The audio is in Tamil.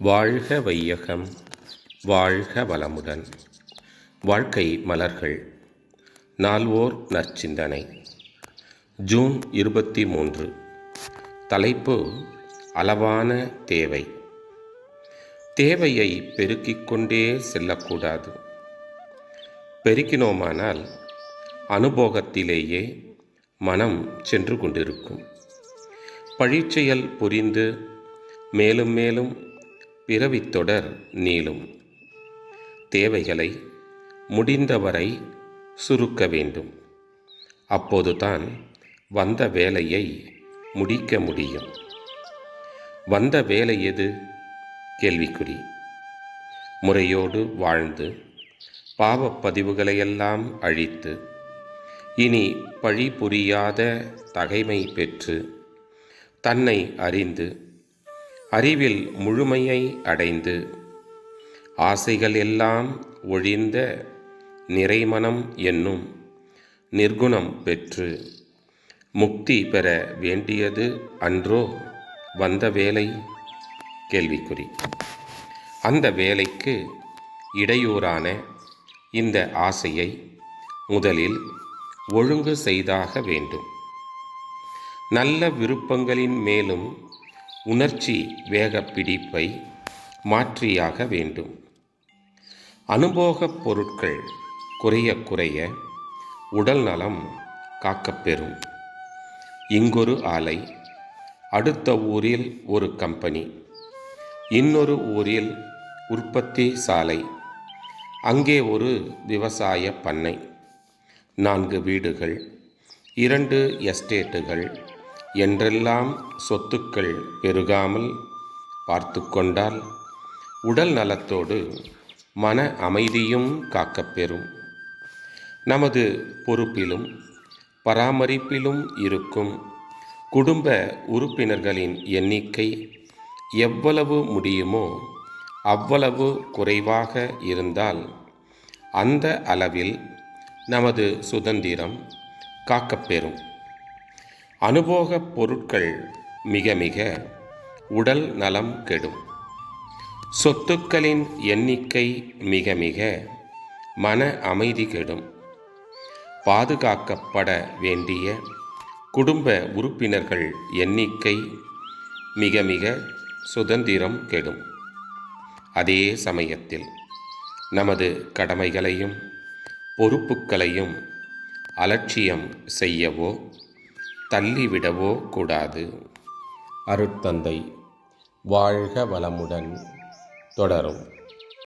வாழ்க வையகம் வாழ்க வளமுடன். வாழ்க்கை மலர்கள் நால்வோர் நற்சிந்தனை. ஜூன் இருபத்தி மூன்று தலைப்பு அளவான தேவை. தேவையை பெருக்கிக் கொண்டே செல்லக்கூடாது. பெருக்கினோமானால் அனுபோகத்திலேயே மனம் சென்று கொண்டிருக்கும். பழிச்செயல் புரிந்து மேலும் மேலும் பிறவித்தொடர் நீளும். தேவைகளை முடிந்தவரை சுருக்க வேண்டும். அப்போதுதான் வந்த வேலையை முடிக்க முடியும். வந்த வேலை எது? கேள்விக்குறி. முறையோடு வாழ்ந்து பாவப்பதிவுகளையெல்லாம் அழித்து இனி பழி புரியாத தகைமை பெற்று தன்னை அறிந்து அறிவில் முழுமையை அடைந்து ஆசைகள் எல்லாம் ஒழிந்த நிறைமனம் என்னும் நிர்குணம் பெற்று முக்தி பெற வேண்டியது அன்றோ வந்த வேலை? கேள்விக்குறி. அந்த வேலைக்கு இடையூறான இந்த ஆசையை முதலில் ஒழுங்கு செய்தாக வேண்டும். நல்ல விருப்பங்களின் மேலும் உணர்ச்சி வேக பிடிப்பை மாற்றியாக வேண்டும். அனுபோகப் பொருட்கள் குறைய குறைய உடல் நலம் காக்கப்பெறும் இங்கொரு ஆலை அடுத்த ஊரில் ஒரு கம்பெனி இன்னொரு ஊரில் உற்பத்தி சாலை அங்கே ஒரு விவசாய பண்ணை நான்கு வீடுகள் இரண்டு எஸ்டேட்டுகள் என்றெல்லாம் சொத்துக்கள் பெருகாமல் பார்த்து கொண்டால் உடல் நலத்தோடு மன அமைதியும் காக்கப்பெறும் நமது பொறுப்பிலும் பராமரிப்பிலும் இருக்கும் குடும்ப உறுப்பினர்களின் எண்ணிக்கை எவ்வளவு முடியுமோ அவ்வளவு குறைவாக இருந்தால் அந்த அளவில் நமது சுதந்திரம் காக்கப்பெறும் அனுபோகப் பொருட்கள் மிக மிக உடல் நலம் கெடும். சொத்துக்களின் எண்ணிக்கை மிக மிக மன அமைதி கெடும். பாதுகாக்கப்பட வேண்டிய குடும்ப உறுப்பினர்கள் எண்ணிக்கை மிக மிக சுதந்திரம் கெடும். அதே சமயத்தில் நமது கடமைகளையும் பொறுப்புக்களையும் அலட்சியம் செய்யவோ தள்ளிவிடவோ கூடாது. அருட்தந்தை வாழ்க வளமுடன் தொடரும்.